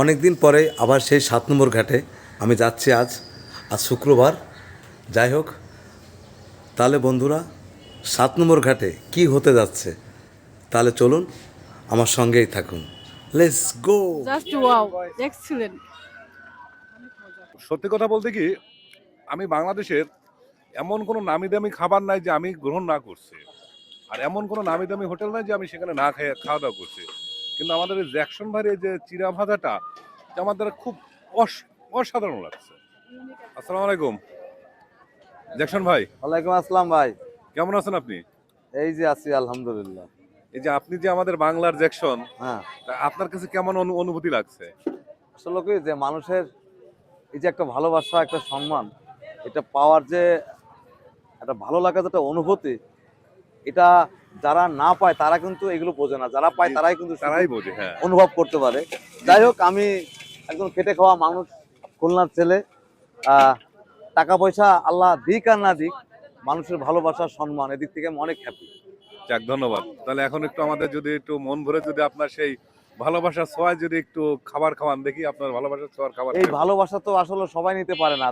অনেক দিন পরে আবার সেই সাত নম্বর ঘাটে আমি যাচ্ছি আজ আজ শুক্রবার। যাই হোক তাহলে বন্ধুরা সাত নম্বর ঘাটে কি হতে যাচ্ছে তাহলে চলুন আমার সঙ্গেই থাকুন। Let's go just wow excellent সত্যি কথা বলতে কি আমি বাংলাদেশের এমন কোনো নামি দামি খাবার নাই যে আমি গ্রহণ না করছি। আর এমন কোনো নামি দামি হোটেল নাই যে আমি সেখানে না খেয়ে খাওয়া দাওয়া করছি। কিন্তু আমাদের এই জ্যাকসন ভাইয়ের এই যে চিরা ভাজাটা এটা আমার দ্বারা খুব অস- অসাধারণ লাগছে। আসসালামু আলাইকুম। জ্যাকসন ভাই। ওয়ালাইকুম আসসালাম ভাই। কেমন আছেন আপনি? এই যে আছি আলহামদুলিল্লাহ। এই যে আপনি যে আমাদের বাংলার জ্যাকসন হ্যাঁ। তা আপনার কাছে কেমন অনু- অনুভূতি লাগছে? আসলে কি যে মানুষের এই যে একটা ভালোবাসা একটা সম্মান এটা পাওয়ার যে একটা ভালো লাগার যেটা অনুভূতি এটা যারা না পায় তারা কিন্তু এগুলো বোঝে না। যারা পায় তারাই কিন্তু তারাই বোঝে হ্যাঁ। অনুভব করতে পারে। যাই হোক আমি একজন খেটে খাওয়া মানুষ খুলনার ছেলে। টাকা পয়সা আল্লাহ দিক আর না দিক মানুষের ভালোবাসা সম্মান এদিক থেকে আমি অনেক হ্যাপি যাক ধন্যবাদ। তাহলে এখন একটু আমাদের যদি একটু মন ভরে যদি আপনার সেই ভালোবাসার ছোঁয়ায় যদি একটু খাবার খাওয়ান দেখি আপনার ভালোবাসার ছোঁয়ার খাবার এই ভালোবাসা তো আসলে সবাই নিতে পারে না।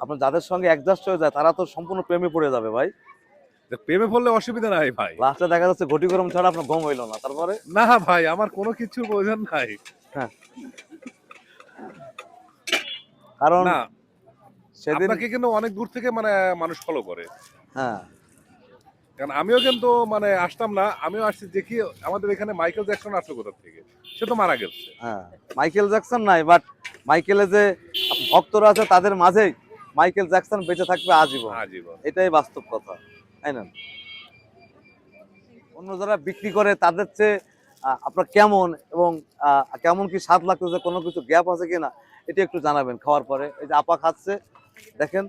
আপনার যাদের সঙ্গে অ্যাডজাস্ট হয়ে যায় তারা তো সম্পূর্ণ প্রেমে পড়ে যাবে ভাই। প্রেমে পড়লে অসুবিধা নাই ভাই। লাস্টে দেখা যাচ্ছে ঘটি গরম ছাড়া আপনার হইল না তারপরে? না ভাই আমার কোনো কিছু প্রয়োজন নাই। কারণ না সেদিন আপনাকে কিন্তু অনেক দূর থেকে মানে মানুষ ফলো করে। হ্যাঁ। কারণ আমিও কিন্তু মানে আসতাম না আমিও আসছি দেখি আমাদের এখানে মাইকেল জ্যাকসন আসলো কোথা থেকে? সে তো মারা গেছে। হ্যাঁ মাইকেল জ্যাকসন নাই বাট মাইকেলের যে ভক্তরা আছে তাদের মাঝেই মাইকেল জ্যাকসন বেঁচে থাকবে আজীবন। আজীবন। এটাই বাস্তব কথা। তাই না? অন্য যারা বিক্রি করে, তাদের চেয়ে আপনার কেমন এবং কেমন কি স্বাদ লাগতেছে? কোনো কিছু গ্যাপ আছে কিনা? এটা একটু জানাবেন খাওয়ার পরে। এই যে আপা খাচ্ছে, দেখেন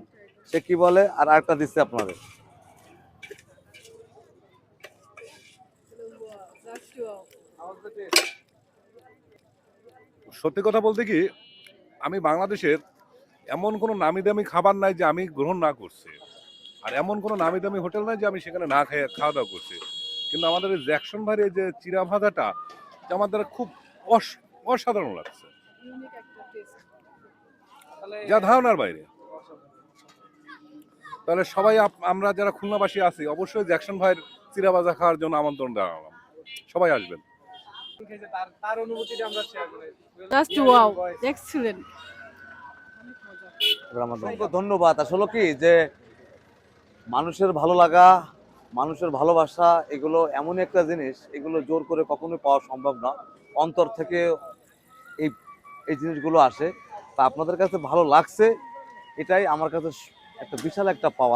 সে কি বলে? আর আরেকটা দিচ্ছে আপনাদের। সত্যি কথা বলতে কি, আমি বাংলাদেশের এমন কোনো নামি দামি খাবার নাই যে আমি গ্রহণ না করছি। আর এমন কোনো নামি দামি হোটেল নাই যে আমি সেখানে না খাই খাওয়া দাওয়া করছি। কিন্তু আমাদের এই জ্যাকসন ভাইয়ের যে চিরা ভাজাটা আমার দ্বারা খুব অসাধারণ লাগছে। ইউনিক একটা টেস্ট যা ধারণার বাইরে। তাহলে সবাই আমরা যারা খুলনাবাসী আছি অবশ্যই জ্যাকসন ভাইয়ের চিরা ভাজা খাওয়ার জন্য আমন্ত্রণ জানালাম। সবাই আসবেন। জাস্ট ওয়াও এক্সিলেন্ট এবার আমার অসংখ্য ধন্যবাদ। আসলে কি যে মানুষের ভালো লাগা, মানুষের ভালোবাসা, এগুলো এমন একটা জিনিস, এগুলো জোর করে কখনোই পাওয়া সম্ভব না। অন্তর থেকে এই এই জিনিসগুলো আসে। তা আপনাদের কাছে ভালো লাগছে? এটাই আমার কাছে একটা বিশাল একটা পাওয়া